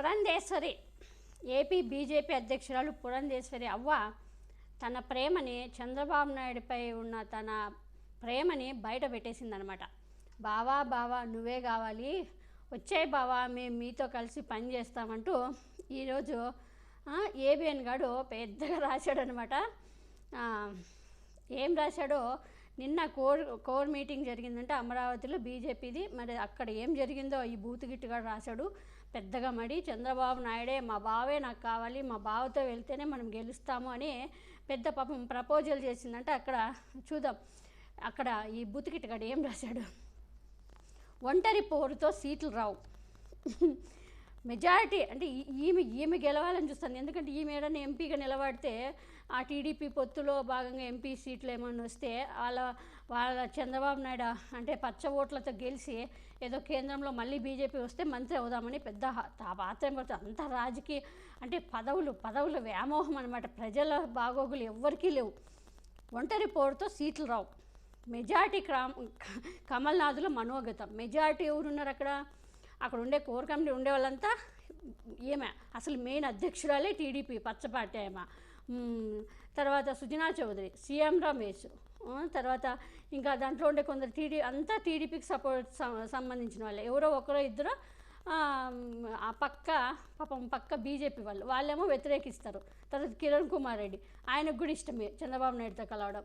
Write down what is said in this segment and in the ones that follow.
Purandeswari AP BJP అధ్యక్షురాలు పురంధేశ్వరి అవ్వ తన ప్రేమని చంద్రబాబు నాయుడుపై ఉన్న తన ప్రేమని బయట పెట్టేసిందనమాట. బావా బావా నువ్వే కావాలి. వచ్చాయి బావా మేము మీతో కలిసి పని చేస్తామంటూ ఈరోజు ఏబిఎన్ గాడు పెద్దగా రాశాడనమాట. అనమాట ఏం రాశాడో నిన్న కోర్ కోర్ మీటింగ్ జరిగిందంటే అమరావతిలో బీజేపీది. మరి అక్కడ ఏం జరిగిందో ఈ బూత్ గిట్టుగా రాశాడు. పెద్దగా మడి చంద్రబాబు నాయుడే మా బావే నాకు కావాలి మా బావతో వెళ్తేనే మనం గెలుస్తాము అని పెద్ద పాపం ప్రపోజల్ చేసిందంటే అక్కడ. చూద్దాం. అక్కడ ఈ బూత్ ఏం రాశాడు? ఒంటరి పోరుతో సీట్లు రావు. మెజారిటీ అంటే ఈ- ఈమె ఈమె గెలవాలని చూస్తాను. ఎందుకంటే ఈమె ఏడైనా ఎంపీగా నిలబడితే ఆ టీడీపీ పొత్తులో భాగంగా ఎంపీ సీట్లు ఏమైనా వస్తే వాళ్ళ వాళ్ళ చంద్రబాబు నాయుడు అంటే పచ్చ ఓట్లతో గెలిచి ఏదో కేంద్రంలో మళ్ళీ బీజేపీ వస్తే మంత్రి అవుదామని పెద్ద హ- పాత్ర పడుతుంది అంత రాజకీయ అంటే పదవులు పదవుల వ్యామోహం అనమాట ప్రజల బాగోగులు ఎవ్వరికీ లేవు. ఒంటరి పోరుతో సీట్లు రావు. మెజారిటీ క్రామ్ కమల్నాథుల మనోగతం. మెజారిటీ ఎవరున్నారు అక్కడ? అక్కడ ఉండే కోర్ కమిటీ ఉండే వాళ్ళంతా ఈమె అసలు మెయిన్ అధ్యక్షురాలే టీడీపీ పచ్చపాటి ఆమె. తర్వాత సుజనా చౌదరి సీఎం రమేష్. తర్వాత ఇంకా దాంట్లో ఉండే కొందరు టీడీ అంతా టీడీపీకి సపోర్ట్ సంబంధించిన వాళ్ళే. ఎవరో ఒకరో ఇద్దరు ఆ, ఆ పక్క పాపం పక్క బీజేపీ వాళ్ళు. వాళ్ళేమో వ్యతిరేకిస్తారు. తర్వాత కిరణ్ కుమార్ రెడ్డి. ఆయనకు కూడా ఇష్టమే చంద్రబాబు నాయుడుతో కలవడం.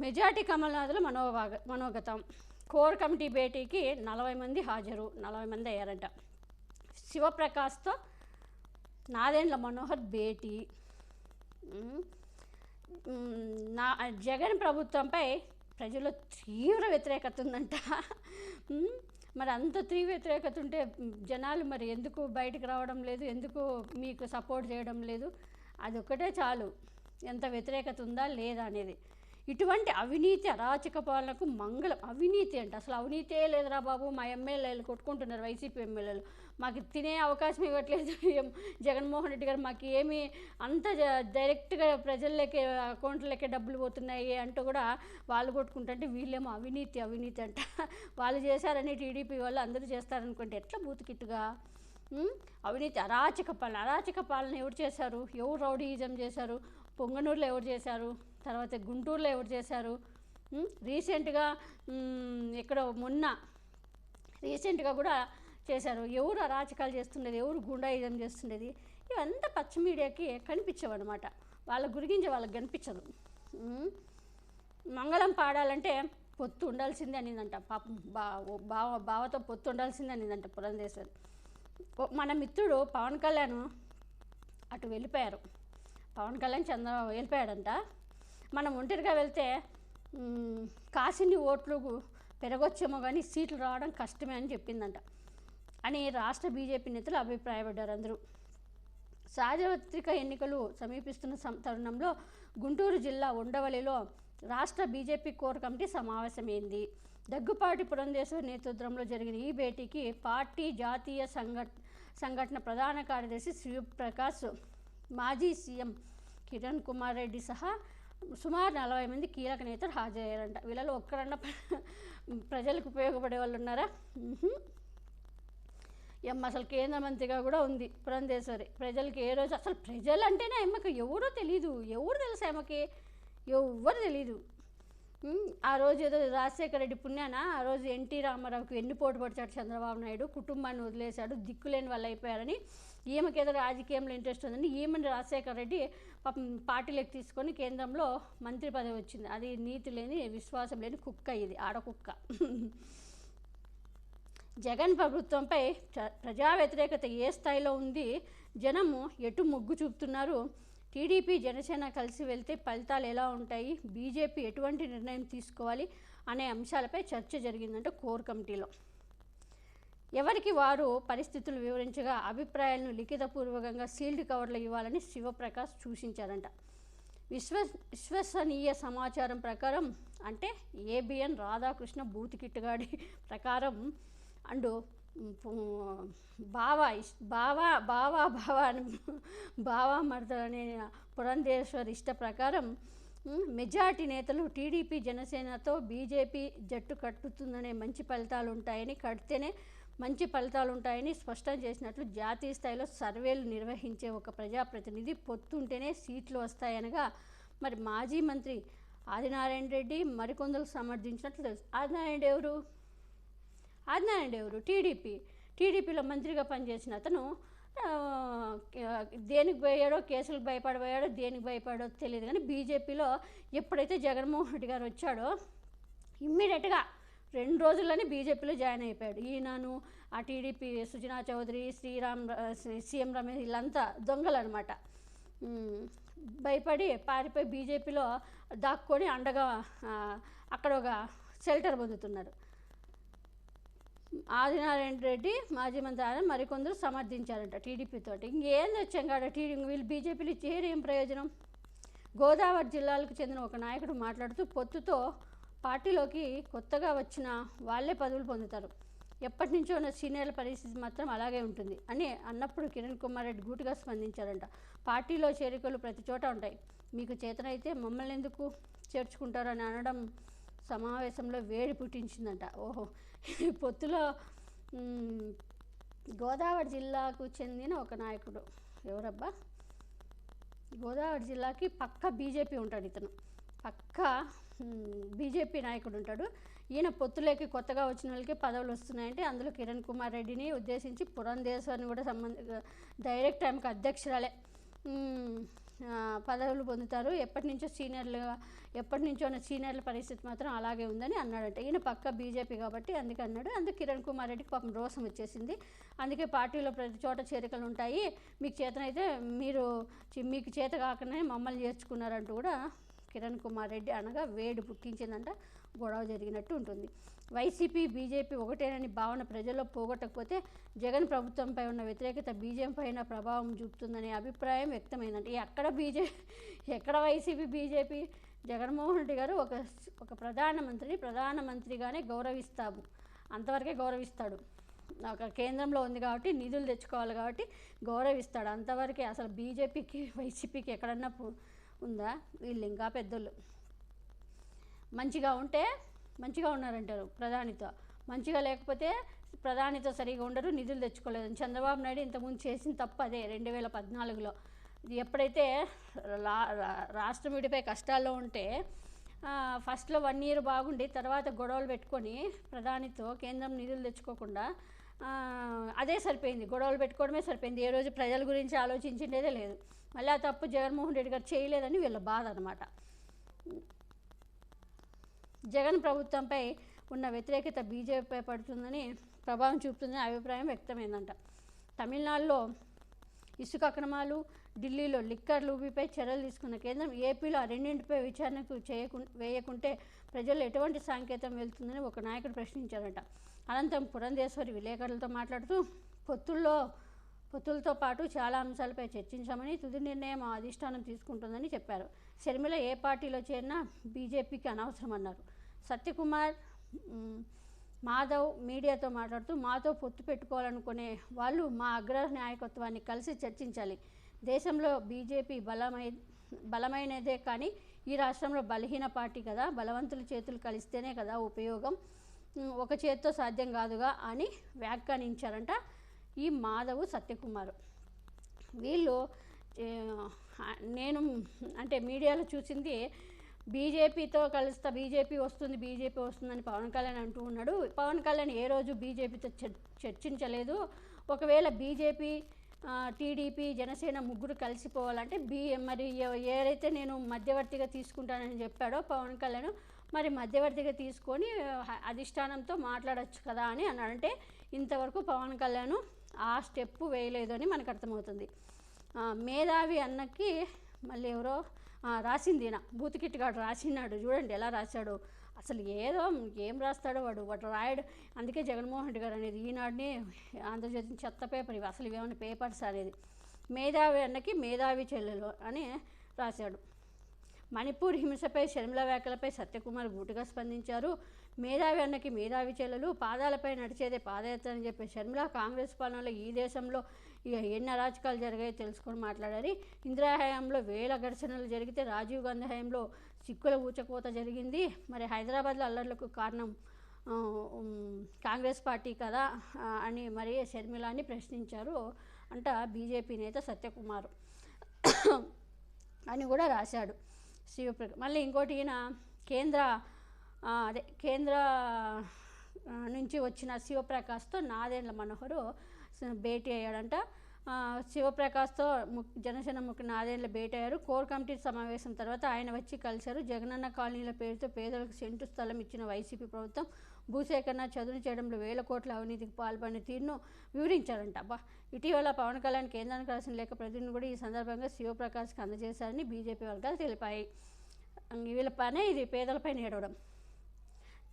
మెజార్టీ కమల్నాథుల మనోభాగ మనోగతం. కోర్ కమిటీ భేటీకి నలభై మంది హాజరు నలభై మంది అయ్యారంట. శివప్రకాష్తో నాదేండ్ల మనోహర్ భేటీ. నా జగన్ ప్రభుత్వంపై ప్రజల్లో తీవ్ర వ్యతిరేకత ఉందంట. మరి అంత తీవ్ర వ్యతిరేకత ఉంటే జనాలు మరి ఎందుకు బయటకు రావడం లేదు? ఎందుకు మీకు సపోర్ట్ చేయడం లేదు? అదొక్కటే చాలు. ఎంత వ్యతిరేకత ఉందా లేదా అనేది. ఇటువంటి అవినీతి అరాచక పాలనకు మంగళం. అవినీతి అంటే అసలు అవినీతే లేదురా బాబు మా ఎమ్మెల్యేలు కొట్టుకుంటున్నారు వైసీపీ ఎమ్మెల్యేలు. మాకు తినే అవకాశం ఇవ్వట్లేదు. ఏం- జగన్మోహన్ రెడ్డి గారు మాకు ఏమి అంత డైరెక్ట్గా ప్రజల్లోకి అకౌంట్లకే డబ్బులు పోతున్నాయి అంటూ కూడా వాళ్ళు కొట్టుకుంటుంటే వీళ్ళేమో అవినీతి అవినీతి అంట. వాళ్ళు చేశారని టీడీపీ వాళ్ళు అందరూ చేస్తారనుకుంటే ఎట్లా బూతుకిట్టుగా అవినీతి అరాచక పాలన. అరాచక పాలన ఎవరు చేశారు? ఎవరు రౌడీయిజం చేశారు? పొంగనూరులో ఎవరు చేశారు? తర్వాత గుంటూరులో ఎవరు చేశారు? రీసెంట్గా ఇక్కడ ఎక్కడో మొన్న రీసెంట్గా కూడా చేశారు. ఎవరు అరాచకాలు చేస్తుండేది? ఎవరు గుండాయుధం చేస్తుండేది? ఇవంతా పచ్చ మీడియాకి కనిపించవన్నమాట. వాళ్ళ గురించి వాళ్ళకి కనిపించదు. మంగళం పాడాలంటే పొత్తు ఉండాల్సిందే అనిందంట. పాపం బా బావ బావతో పొత్తు ఉండాల్సిందే అనిందంట పురంధేశ్వరి. మన మిత్రుడు పవన్ కళ్యాణ్ అటు వెళ్ళిపోయారు. పవన్ కళ్యాణ్ చంద్ర వెళ్ళిపోయాడంట. మనం ఒంటరిగా వెళ్తే కాసిని ఓట్లు పెరగొచ్చేమో కానీ సీట్లు రావడం కష్టమే అని చెప్పిందంట. అని రాష్ట్ర బీజేపీ నేతలు అభిప్రాయపడ్డారు అందరూ. సార్వత్రిక ఎన్నికలు సమీపిస్తున్న సం- తరుణంలో గుంటూరు జిల్లా ఉండవల్లిలో రాష్ట్ర బీజేపీ కోర్ కమిటీ సమావేశమైంది. దగ్గుపాటి పురంధేశ్వరి నేతృత్వంలో జరిగిన ఈ భేటీకి పార్టీ జాతీయ సంఘట సంఘటన ప్రధాన కార్యదర్శి శివప్రకాష్ మాజీ సీఎం కిరణ్ కుమార్ రెడ్డి సహా సుమారు నలభై మంది కీలక నేతలు హాజరయ్యారంట. వీళ్ళలో ఒక్కరన్నా ప్ర- ప్రజలకు ఉపయోగపడే వాళ్ళు ఉన్నారా? ఎమ్మ అసలు కేంద్ర మంత్రిగా కూడా ఉంది పురంధేశ్వరి. ప్రజలకి ఏ రోజు అసలు ప్రజలు అంటేనే అమ్మకి ఎవరో తెలీదు. ఎవరు తెలుసు ఆమెకి ఎవరు తెలీదు. ఆ రోజు ఏదో రాజశేఖర రెడ్డి పుణ్యానా? ఆ రోజు ఎన్టీ రామారావుకి ఎన్ని పోటు పడిచాడు చంద్రబాబు నాయుడు కుటుంబాన్ని వదిలేశాడు దిక్కులేని వాళ్ళు అయిపోయారని ఈమెకి ఏదో రాజకీయంలో ఇంట్రెస్ట్ ఉందని ఈమెను రాజశేఖర రెడ్డి పాపం పార్టీలోకి తీసుకొని కేంద్రంలో మంత్రి పదవి వచ్చింది. అది నీతి లేని విశ్వాసం లేని కుక్క ఇది ఆడకుక్క. జగన్ ప్రభుత్వంపై ప్ర- ప్రజా వ్యతిరేకత ఏ స్థాయిలో ఉంది? జనము ఎటు మొగ్గు చూపుతున్నారు? టీడీపీ జనసేన కలిసి వెళ్తే ఫలితాలు ఎలా ఉంటాయి? బీజేపీ ఎటువంటి నిర్ణయం తీసుకోవాలి? అనే అంశాలపై చర్చ జరిగిందంటే కోర్ కమిటీలో. ఎవరికి వారు పరిస్థితులు వివరించగా అభిప్రాయాలను లిఖితపూర్వకంగా సీల్డ్ కవర్లో ఇవ్వాలని శివప్రకాష్ సూచించారంట. విశ్వ విశ్వసనీయ సమాచారం ప్రకారం అంటే ఏబిఎన్ రాధాకృష్ణ బూతికిట్టుగాడి ప్రకారం అండ్ బావా ఇష్ బావా బావా బావా అని బావా మరదనే పురంధేశ్వర్ ఇష్ట ప్రకారం మెజార్టీ నేతలు టీడీపీ జనసేనతో బీజేపీ జట్టు కట్టుతుందనే మంచి ఫలితాలు ఉంటాయని కడితేనే మంచి ఫలితాలు ఉంటాయని స్పష్టం చేసినట్లు జాతీయ స్థాయిలో సర్వేలు నిర్వహించే ఒక ప్రజాప్రతినిధి పొత్తుంటేనే సీట్లు వస్తాయనగా మరి మాజీ మంత్రి ఆదినారాయణ రెడ్డి మరికొందరు సమర్థించినట్లు తెలుసు. ఆదినారాయణ రెడ్డి ఎవరు? ఆదినారాయణ ఎవరు టీడీపీ టీడీపీలో మంత్రిగా పనిచేసిన అతను దేనికి పోయాడో కేసులకు భయపడబోయాడో దేనికి భయపడో తెలియదు కానీ బీజేపీలో ఎప్పుడైతే జగన్మోహన్ రెడ్డి గారు వచ్చాడో ఇమ్మీడియట్గా రెండు రోజుల్లోనే బీజేపీలో జాయిన్ అయిపోయాడు. ఈయనను ఆ టీడీపీ సుజనా చౌదరి శ్రీరామ్ సీఎం రమేష్ వీళ్ళంతా దొంగలు అనమాట భయపడి పారిపోయి బీజేపీలో దాక్కొని అండగా అక్కడ ఒక షెల్టర్ పొందుతున్నారు. ఆదినారాయణ రెడ్డి మాజీ మంత్రి ఆయన మరికొందరు సమర్థించారంట టీడీపీతో ఇంకేం వచ్చాం కాడ టీడీ వీళ్ళు బీజేపీలు చేరి ఏం ప్రయోజనం? గోదావరి జిల్లాలకు చెందిన ఒక నాయకుడు మాట్లాడుతూ పొత్తుతో పార్టీలోకి కొత్తగా వచ్చిన వాళ్ళే పదవులు పొందుతారు. ఎప్పటి నుంచో ఉన్న సీనియర్ల పరిస్థితి మాత్రం అలాగే ఉంటుంది అని అన్నప్పుడు కిరణ్ కుమార్ రెడ్డి గూటుగా స్పందించారంట. పార్టీలో చేరికలు ప్రతి చోట ఉంటాయి. మీకు చేతనైతే మమ్మల్ని ఎందుకు చేర్చుకుంటారు అని అనడం సమావేశంలో వేడి పుట్టించిందంట. ఓహో పొత్తులో గోదావరి జిల్లాకు చెందిన ఒక నాయకుడు. ఎవరబ్బా? గోదావరి జిల్లాకి పక్క బీజేపీ ఉంటాడు ఇతను. పక్క బీజేపీ నాయకుడు ఉంటాడు. ఈయన పొత్తులోకి కొత్తగా వచ్చిన వాళ్ళకి పదవులు వస్తున్నాయంటే అందులో కిరణ్ కుమార్ రెడ్డిని ఉద్దేశించి పురంధేశ్వరిని కూడా సంబంధ డైరెక్ట్ ఆమెకు అధ్యక్షురాలే. పదవులు పొందుతారు. ఎప్పటి నుంచో సీనియర్లు ఎప్పటి నుంచో ఉన్న సీనియర్ల పరిస్థితి మాత్రం అలాగే ఉందని అన్నాడంట. ఈయన పక్క బీజేపీ కాబట్టి అందుకే అన్నాడు. అందుకే కిరణ్ కుమార్ రెడ్డికి పాపం రోసం వచ్చేసింది. అందుకే పార్టీలో ప్రతి చోట చేరికలు ఉంటాయి. మీకు చేతనైతే మీరు చి- మీకు చేత కాకనే మమ్మల్ని చేర్చుకున్నారంటూ కూడా కిరణ్ కుమార్ రెడ్డి అనగా వేడి పుట్టించిందంట. గొడవ జరిగినట్టు ఉంటుంది. వైసీపీ బీజేపీ ఒకటేనని భావన ప్రజల్లో పోగొట్టకపోతే జగన్ ప్రభుత్వంపై ఉన్న వ్యతిరేకత బీజేపీ పైన ప్రభావం చూపుతుందనే అభిప్రాయం వ్యక్తమైందంటే. ఎక్కడ బీజే ఎక్కడ వైసీపీ బీజేపీ జగన్మోహన్ రెడ్డి గారు ఒక ఒక ప్రధానమంత్రిని ప్రధానమంత్రిగానే గౌరవిస్తాము. అంతవరకే గౌరవిస్తాడు. ఒక కేంద్రంలో ఉంది కాబట్టి నిధులు తెచ్చుకోవాలి కాబట్టి గౌరవిస్తాడు. అంతవరకే అసలు బీజేపీకి వైసీపీకి ఎక్కడన్నా ఉందా? వీళ్ళు ఇంకా పెద్దోళ్ళు. మంచిగా ఉంటే మంచిగా ఉన్నారంటారు ప్రధానితో. మంచిగా లేకపోతే ప్రధానితో సరిగా ఉండరు నిధులు తెచ్చుకోలేదు చంద్రబాబు నాయుడు ఇంతకుముందు చేసిన తప్పు అదే రెండు వేల పద్నాలుగులో. ఎప్పుడైతే రా రా- రాష్ట్రం విడిపోయి కష్టాల్లో ఉంటే ఫస్ట్లో వన్ ఇయర్ బాగుండి తర్వాత గొడవలు పెట్టుకొని ప్రధానితో కేంద్రం నిధులు తెచ్చుకోకుండా అదే సరిపోయింది. గొడవలు పెట్టుకోవడమే సరిపోయింది. ఏ రోజు ప్రజల గురించి ఆలోచించిండేదే లేదు. మళ్ళీ ఆ తప్పు జగన్మోహన్ రెడ్డి గారు చేయలేదని వీళ్ళ బాధ అనమాట జగన్ ప్రభుత్వంపై ఉన్న వ్యతిరేకత బీజేపీపై పడుతుందని ప్రభావం చూపుతుందని అభిప్రాయం వ్యక్తమైందంట. తమిళనాడులో ఇసుక అక్రమాలు ఢిల్లీలో లిక్కర్ లూబీపై చర్యలు తీసుకున్న కేంద్రం ఏపీలో ఆ రెండింటిపై విచారణకు చేయకు వేయకుంటే ప్రజలు ఎటువంటి సంకేతం వెళ్తుందని ఒక నాయకుడు ప్రశ్నించారట. అనంతరం పురంధేశ్వరి విలేకరులతో మాట్లాడుతూ పొత్తుల్లో పొత్తులతో పాటు చాలా అంశాలపై చర్చించామని తుది నిర్ణయం ఆ అధిష్టానం తీసుకుంటుందని చెప్పారు. షర్మిల ఏ పార్టీలో చేరినా బీజేపీకి అనవసరం అన్నారు సత్యకుమార్ మాధవ్ మీడియాతో మాట్లాడుతూ మాతో పొత్తు పెట్టుకోవాలనుకునే వాళ్ళు మా అగ్ర నాయకత్వాన్ని కలిసి చర్చించాలి. దేశంలో బీజేపీ బలమై బలమైనదే కానీ ఈ రాష్ట్రంలో బలహీన పార్టీ కదా. బలవంతుల చేతులు కలిస్తేనే కదా ఉపయోగం. ఒక చేత్తో సాధ్యం కాదుగా అని వ్యాఖ్యానించారంట ఈ మాధవ్ సత్యకుమార్. వీళ్ళు నేను అంటే మీడియాలో చూసింది బీజేపీతో కలుస్తా బీజేపీ వస్తుంది బీజేపీ వస్తుందని పవన్ కళ్యాణ్ అంటూ ఉన్నాడు. పవన్ కళ్యాణ్ ఏ రోజు బీజేపీతో చర్చించలేదు. ఒకవేళ బీజేపీ టీడీపీ జనసేన ముగ్గురు కలిసిపోవాలంటే బీ మరి ఏదైతే నేను మధ్యవర్తిగా తీసుకుంటానని చెప్పాడో పవన్ కళ్యాణ్ మరి మధ్యవర్తిగా తీసుకొని అధిష్టానంతో మాట్లాడచ్చు కదా అని అన్నాడంటే ఇంతవరకు పవన్ కళ్యాణ్ ఆ స్టెప్ వేయలేదు అని మనకు అర్థమవుతుంది. మేధావి అన్నకి మళ్ళీ ఎవరో రాసింది ఈయన. బూతికిట్టుగాడు రాసినాడు చూడండి ఎలా రాశాడు. అసలు ఏదో ఏం రాస్తాడో వాడు. వాడు రాయడు. అందుకే జగన్మోహన్ రెడ్డి గారు అనేది ఈనాడిని ఆంధ్రజ్యోతి చెత్త పేపర్ ఇవి. అసలు ఇవేమైనా పేపర్స్ అనేది. మేధావి అన్నకి మేధావి చెల్లెలు అని రాశాడు. మణిపూర్ హింసపై శర్మిల వ్యాఖ్యలపై సత్యకుమార్ గూటుగా స్పందించారు. మేధావి అన్నకి మేధావి చెల్లెలు పాదాలపై నడిచేదే పాదయాత్ర అని చెప్పే శర్మిల కాంగ్రెస్ పాలనలో ఈ దేశంలో ఇక ఎన్ని అరాచకాలు జరిగాయో తెలుసుకొని మాట్లాడారు. ఇందిరా హయాంలో వేల ఘర్షణలు జరిగితే రాజీవ్ గాంధీ హయాంలో సిక్కుల ఊచకోత జరిగింది. మరి హైదరాబాద్లో అల్లర్లకు కారణం కాంగ్రెస్ పార్టీ కదా అని మరి షర్మిలాని ప్రశ్నించారు అంట బీజేపీ నేత సత్యకుమార్ అని కూడా రాశాడు శివప్రక మళ్ళీ ఇంకోటి ఈయన కేంద్ర అదే కేంద్ర నుంచి వచ్చిన శివప్రకాష్తో నాదేండ్ల మనోహరు భేటీ అయ్యాడంట. శివప్రకాశ్తో శివప్రకాష్తో జనసేన ముఖ్య నాదేండ్ల భేటీ అయ్యారు. కోర్ కమిటీ సమావేశం తర్వాత ఆయన వచ్చి కలిశారు. జగనన్న కాలనీల పేరుతో పేదలకు సెంటు స్థలం ఇచ్చిన వైసీపీ ప్రభుత్వం భూసేకరణ చదును చేయడంలో వేల కోట్ల అవినీతికి పాల్పడిన తీరును వివరించారంట అబ్బా ఇటీవల పవన్ కళ్యాణ్ కేంద్రానికి రాసిన లేఖ ప్రతిని కూడా ఈ సందర్భంగా శివప్రకాష్కి అందజేశారని బీజేపీ వర్గాలు తెలిపాయి. వీళ్ళ పనే ఇది పేదలపై నేడవడం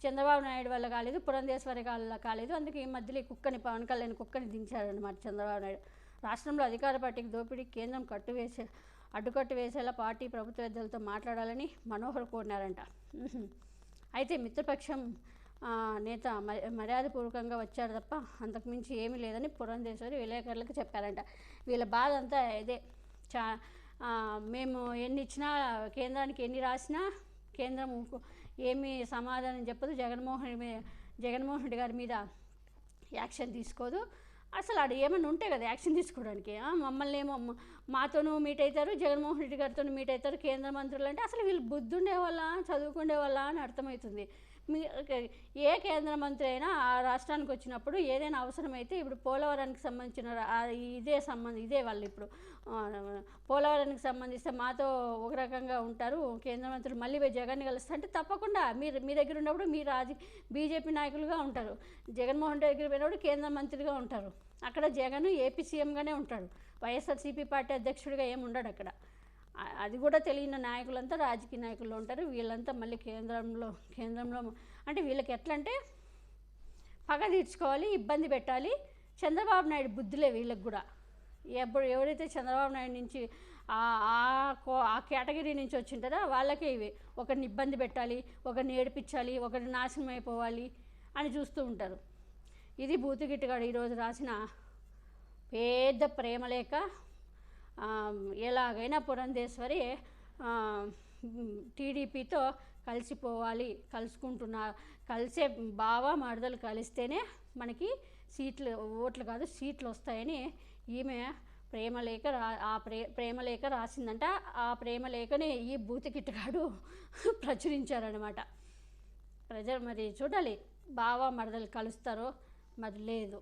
చంద్రబాబు నాయుడు వల్ల కాలేదు పురంధేశ్వరి వల్ల కాలేదు. అందుకే ఈ మధ్యలో ఈ కుక్కని పవన్ కళ్యాణ్ కుక్కని దించారనమాట చంద్రబాబు నాయుడు. రాష్ట్రంలో అధికార పార్టీకి దోపిడీ కేంద్రం కట్టు వేసే అడ్డుకట్టు వేసేలా పార్టీ ప్రభుత్వ పెద్దలతో మాట్లాడాలని మనోహర్ కోరినారంట. అయితే మిత్రపక్షం నేత మర్యాదపూర్వకంగా వచ్చారు తప్ప అంతకుమించి ఏమీ లేదని పురంధేశ్వరి విలేకరులకు చెప్పారంట. వీళ్ళ బాధ అంతా ఇదే. చా మేము ఎన్ని ఇచ్చినా కేంద్రానికి ఎన్ని రాసినా కేంద్రం ఏమీ సమాధానం చెప్పదు. జగన్మోహన్ జగన్మోహన్ రెడ్డి గారి మీద యాక్షన్ తీసుకోదు. అసలు ఆడ ఏమైనా ఉంటే కదా యాక్షన్ తీసుకోవడానికి. మమ్మల్ని ఏమో మాతోనూ మీట్ అవుతారు జగన్మోహన్ రెడ్డి గారితో మీట్ అవుతారు కేంద్ర మంత్రులు అంటే అసలు వీళ్ళు బుద్ధుండే వాళ్ళ చదువుకుండే వాళ్ళ అని అర్థమవుతుంది. మీ ఏ కేంద్ర మంత్రి అయినా ఆ రాష్ట్రానికి వచ్చినప్పుడు ఏదైనా అవసరమైతే ఇప్పుడు పోలవరానికి సంబంధించిన ఇదే సంబంధం ఇదే వాళ్ళు ఇప్పుడు పోల పోలవరానికి సంబంధిస్తే మాతో ఒక రకంగా ఉంటారు. కేంద్ర మంత్రులు మళ్ళీ పోయి జగన్ని కలుస్తా అంటే తప్పకుండా మీరు మీ దగ్గర ఉన్నప్పుడు మీరు రాజ బీజేపీ నాయకులుగా ఉంటారు. జగన్మోహన్ రెడ్డి దగ్గర పోయినప్పుడు కేంద్ర మంత్రిగా ఉంటారు. అక్కడ జగన్ ఏపీ సీఎంగానే ఉంటాడు. వైఎస్ఆర్సీపీ పార్టీ అధ్యక్షుడిగా ఏమి ఉండడు అక్కడ. అది కూడా తెలియని నాయకులంతా రాజకీయ నాయకులు ఉంటారు. వీళ్ళంతా మళ్ళీ కేంద్రంలో కేంద్రంలో అంటే వీళ్ళకి ఎట్లా అంటే పగ తీర్చుకోవాలి ఇబ్బంది పెట్టాలి. చంద్రబాబు నాయుడు బుద్ధులే వీళ్ళకి కూడా. ఎప్పుడు ఎవరైతే చంద్రబాబు నాయుడు నుంచి ఆ కో- ఆ కేటగిరీ నుంచి వచ్చింటారా వాళ్ళకే ఇవి. ఒకరిని ఇబ్బంది పెట్టాలి ఒకరిని ఏడిపించాలి ఒకరిని నాశనం అయిపోవాలి అని చూస్తూ ఉంటారు. ఇది బూతుగిట్టుగాడు ఈరోజు రాసిన పెద్ద ప్రేమలేఖ ఆ, ఎలాగైనా పురంధేశ్వరి టీడీపీతో కలిసిపోవాలి కలుసుకుంటున్నా కలిసే బావ మరదలు కలిస్తేనే మనకి సీట్లు ఓట్లు కాదు సీట్లు వస్తాయని ఈమె ప్రేమలేఖ రా ఆ ప్రే ప్రేమలేఖ రాసిందంట. ఆ ప్రేమలేఖని ఈ బూతికిట్టగాడు ప్రచురించారనమాట ప్రజలు మరి చూడాలి. బావ మరదలు కలుస్తారో మరి లేదు.